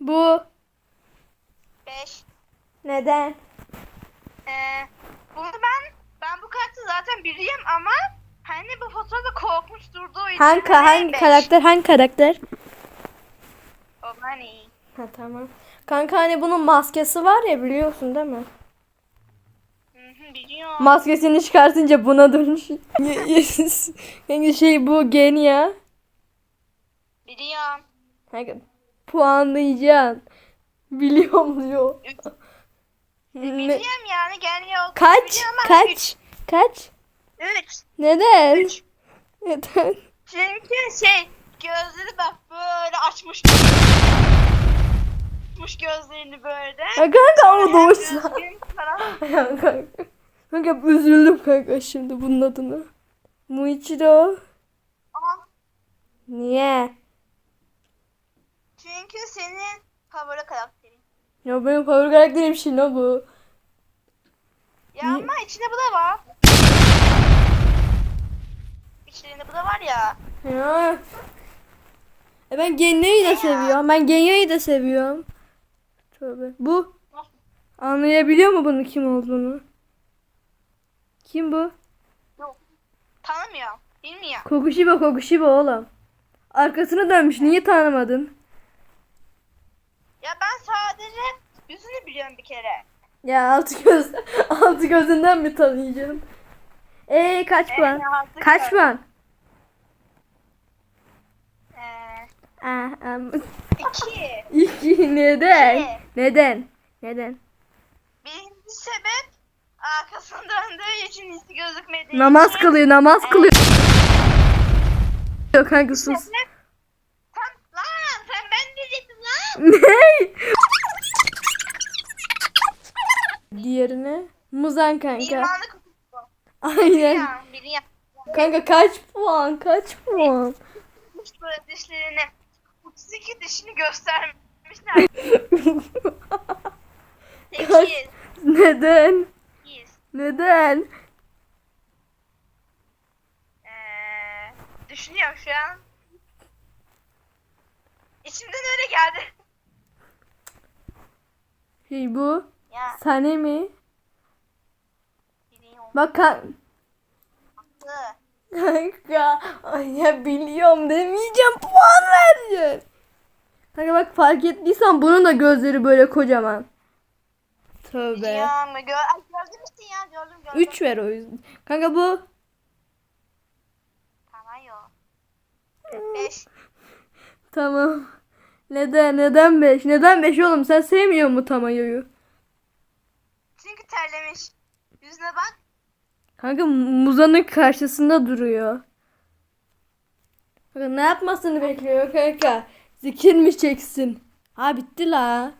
Bu. 5. Neden? Ee, bunu ben ben bu kartı zaten biliyorum ama hani bu fotoğrafta korkmuş durduğu için Hangi hangi beş. karakter hangi karakter? O hani. Ha tamam. Kanka hani bunun maskesi var ya biliyorsun değil mi? Biliyorum. Maskesini çıkartınca buna dönüş. Yani şey bu Genya. biliyorum. Kanka puanlayacaksın. Biliyorum diyor. Ne? Biliyorum yani geliyor. Kaç? Kaç? Kaç? 3. Neden? Üç. Neden? Çünkü şey gözleri bak böyle açmış. Açmış gözlerini böyle. Ya kanka ama doğuşsa. Ya kanka. Kanka üzüldüm kanka şimdi bunun adını. Muichiro. Ama Niye? Çünkü senin favori karakterin. Ya benim favori karakterim Shinobu. Ya Niye? ama içinde bu da var. İçlerinde bu da var ya. Ya. E ben Genya'yı da seviyorum. Ben Genya'yı da seviyorum. Tövbe. Bu. Anlayabiliyor mu bunun kim olduğunu? Kim bu? Yok. Tanımıyorum. Bilmiyorum. Kokushiba Kokushiba oğlum. Arkasını dönmüş. Niye tanımadın? Ya ben sadece yüzünü biliyorum bir kere. Ya altı göz altı gözünden mi tanıyacağım? Ee kaç puan? altı Kaç göz. puan? Ee, Ah, am- iki. İki neden? İki. Neden? Neden? Birinci sebep arkasını döndüğü için hissi gözükmediği Namaz için. kılıyor, namaz kılıyor. Yok kanka sus. Sebep- Sen lan sen ben diyecektin lan. Ne? Diğerine Muzan kanka. İmanlı. Aynen. Kanka kaç puan? Kaç puan? Dişlerini 32 dişini göstermişler. Kaç? 8. Neden? 8. Neden? Ee, düşünüyorum şu an. İçimden öyle geldi. Şey bu. Ya Sane mi? biliyorum. Bak kan- Kanka ay ya biliyorum demeyeceğim puan vereceğim. Kanka bak fark ettiysen bunun da gözleri böyle kocaman. Tövbe. Biliyorum. Gör Ay, gördün ya gördüm gördüm. 3 ver o yüzden. Kanka bu. Tamam yok. 5. Tamam. Neden? Neden 5? Neden 5 oğlum? Sen sevmiyor mu Tamayo'yu? Çünkü terlemiş. Yüzüne bak. Kanka Muzan'ın karşısında duruyor. Kanka ne yapmasını bekliyor kanka? Zikir mi çeksin? Ha bitti la.